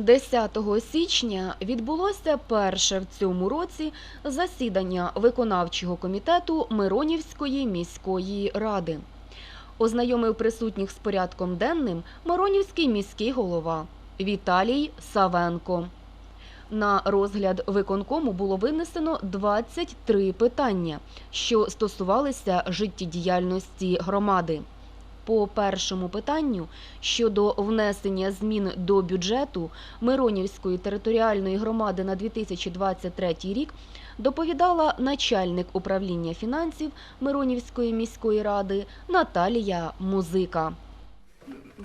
10 січня відбулося перше в цьому році засідання виконавчого комітету Миронівської міської ради. Ознайомив присутніх з порядком денним Миронівський міський голова Віталій Савенко. На розгляд виконкому було винесено 23 питання, що стосувалися життєдіяльності громади. По першому питанню щодо внесення змін до бюджету Миронівської територіальної громади на 2023 рік доповідала начальник управління фінансів Миронівської міської ради Наталія Музика.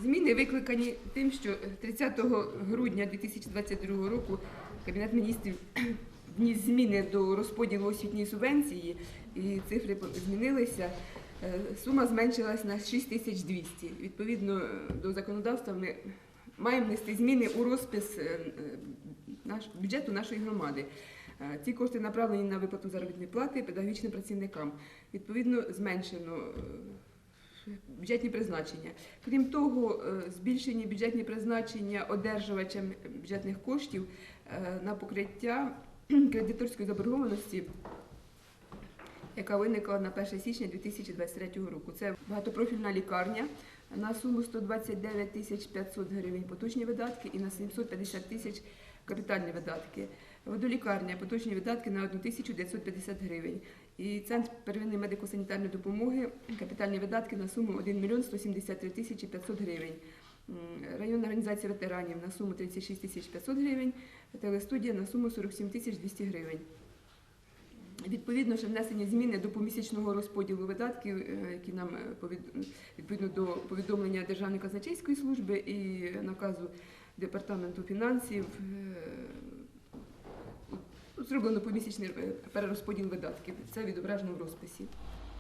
Зміни викликані тим, що 30 грудня 2022 року Кабінет міністрів вніс зміни до розподілу освітньої субвенції, і цифри змінилися. Е, Сума зменшилась на 6200. Відповідно е, до законодавства ми маємо внести зміни у розпис е, наш, бюджету нашої громади. Ці кошти направлені на виплату заробітної плати педагогічним працівникам. Відповідно, зменшено бюджетні призначення. Крім того, збільшені бюджетні призначення одержувачам бюджетних коштів на покриття кредиторської заборгованості, яка виникла на 1 січня 2023 року. Це багатопрофільна лікарня на суму 129 тисяч 500 гривень поточні видатки і на 750 тисяч капітальні видатки. Водолікарня поточні видатки на 1950 гривень. І центр первинної медико-санітарної допомоги капітальні видатки на суму 1 мільйон 173 тисячі 500 гривень. Районна організація ветеранів на суму 36 тисяч 500 гривень, телестудія на суму 47 тисяч 200 гривень. Відповідно, що внесені зміни до помісячного розподілу видатків, е, які нам е, відповідно до повідомлення Державної казначейської служби і наказу департаменту фінансів. е, Зроблено помісячний перерозподіл видатків. Це відображено в розписі.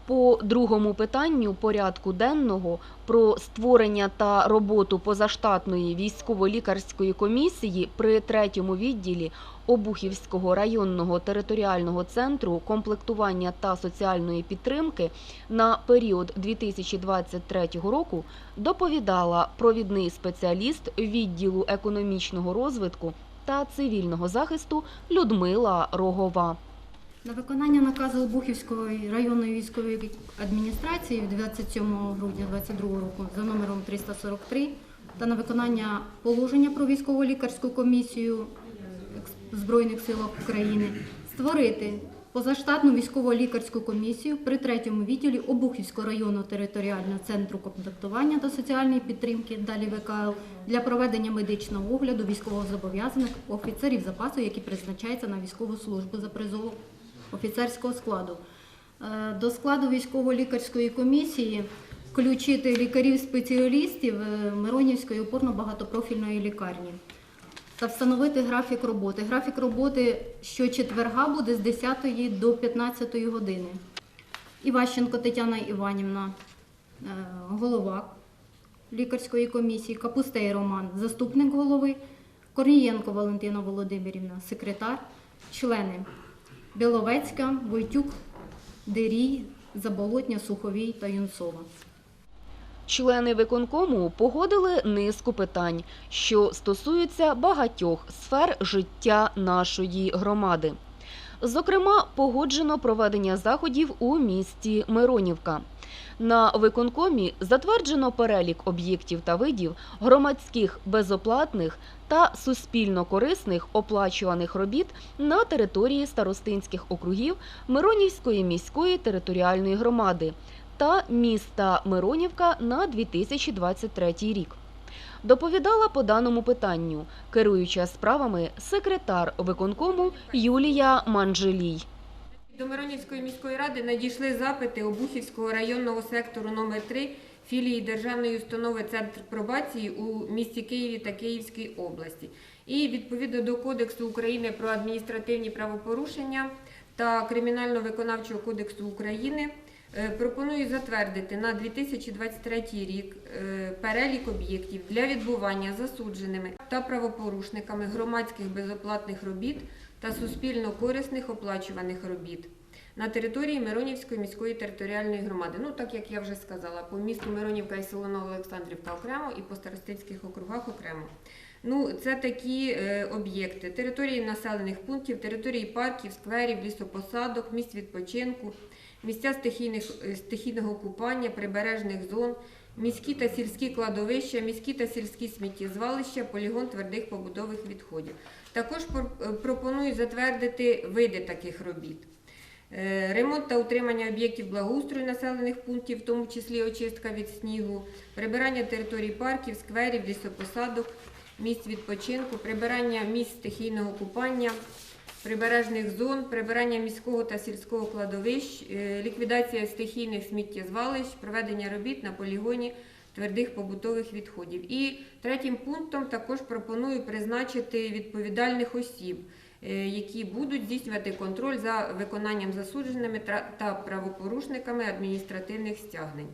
По другому питанню порядку денного про створення та роботу позаштатної військово-лікарської комісії при третьому відділі Обухівського районного територіального центру комплектування та соціальної підтримки на період 2023 року доповідала провідний спеціаліст відділу економічного розвитку та цивільного захисту Людмила Рогова. На виконання наказу Обухівської районної військової адміністрації від 27 грудня 2022 року за номером 343 та на виконання положення про військово-лікарську комісію Збройних сил України створити позаштатну військово-лікарську комісію при третьому відділі Обухівського районного територіального центру комплектування та соціальної підтримки, далі ВКЛ, для проведення медичного огляду військовозобов'язаних офіцерів запасу, які призначаються на військову службу за призовом офіцерського складу. Е, До складу військово-лікарської комісії включити лікарів-спеціалістів е, Миронівської опорно-багатопрофільної лікарні та встановити графік роботи. Графік роботи щочетверга буде з 10 до 15 години. Іващенко Тетяна Іванівна, е, голова лікарської комісії, Капустей Роман, заступник голови, Корнієнко Валентина Володимирівна, секретар, члени Біловецька, Войтюк, Дерій, Заболотня, Суховій та Юнцова. Члени виконкому погодили низку питань, що стосуються багатьох сфер життя нашої громади. Зокрема, погоджено проведення заходів у місті Миронівка. На виконкомі затверджено перелік об'єктів та видів громадських безоплатних та суспільно корисних оплачуваних робіт на території старостинських округів Миронівської міської територіальної громади та міста Миронівка на 2023 рік. Доповідала по даному питанню керуюча справами секретар виконкому Юлія Манджелій. До Миронівської міської ради надійшли запити Обухівського районного сектору номер 3 філії Державної установи Центр пробації у місті Києві та Київській області. І відповідно до Кодексу України про адміністративні правопорушення та Кримінально-виконавчого кодексу України пропоную затвердити на 2023 рік е, перелік об'єктів для відбування засудженими та правопорушниками громадських безоплатних робіт та суспільно корисних оплачуваних робіт на території Миронівської міської територіальної громади. Ну, так як я вже сказала, по місту Миронівка і село Новоолександрівка окремо і по старостинських округах окремо. Ну, це такі е, об'єкти: території населених пунктів, території парків, скверів, лісопосадок, місць відпочинку, місця стихійних, е, стихійного купання, прибережних зон, міські та сільські кладовища, міські та сільські сміттєзвалища, полігон твердих побудових відходів. Також е, пропоную затвердити види таких робіт. Е, Ремонт та утримання об'єктів благоустрою населених пунктів, в тому числі очистка від снігу, прибирання територій парків, скверів, лісопосадок, місць відпочинку, прибирання місць стихійного купання, прибережних зон, прибирання міського та сільського кладовищ, е, ліквідація стихійних сміттєзвалищ, проведення робіт на полігоні твердих побутових відходів. І третім пунктом також пропоную призначити відповідальних осіб, е, які будуть здійснювати контроль за виконанням засудженими та правопорушниками адміністративних стягнень.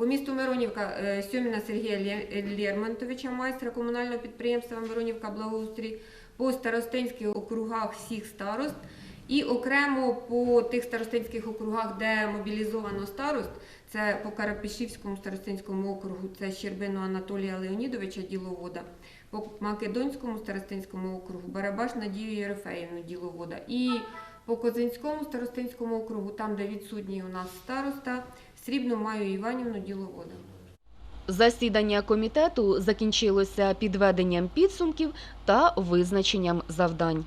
По місту Миронівка е, Сьоміна Сергія Лермонтовича, майстра комунального підприємства Миронівка Благоустрій, по старостинських округах всіх старост і окремо по тих старостинських округах, де мобілізовано старост, це по Карапішівському старостинському округу, це Щербину Анатолія Леонідовича діловода, по Македонському старостинському округу Барабаш Надію Єрофеївну діловода. І по Козинському старостинському округу, там, де відсутній у нас староста, Срібну Маю Іванівну діловода. Засідання комітету закінчилося підведенням підсумків та визначенням завдань.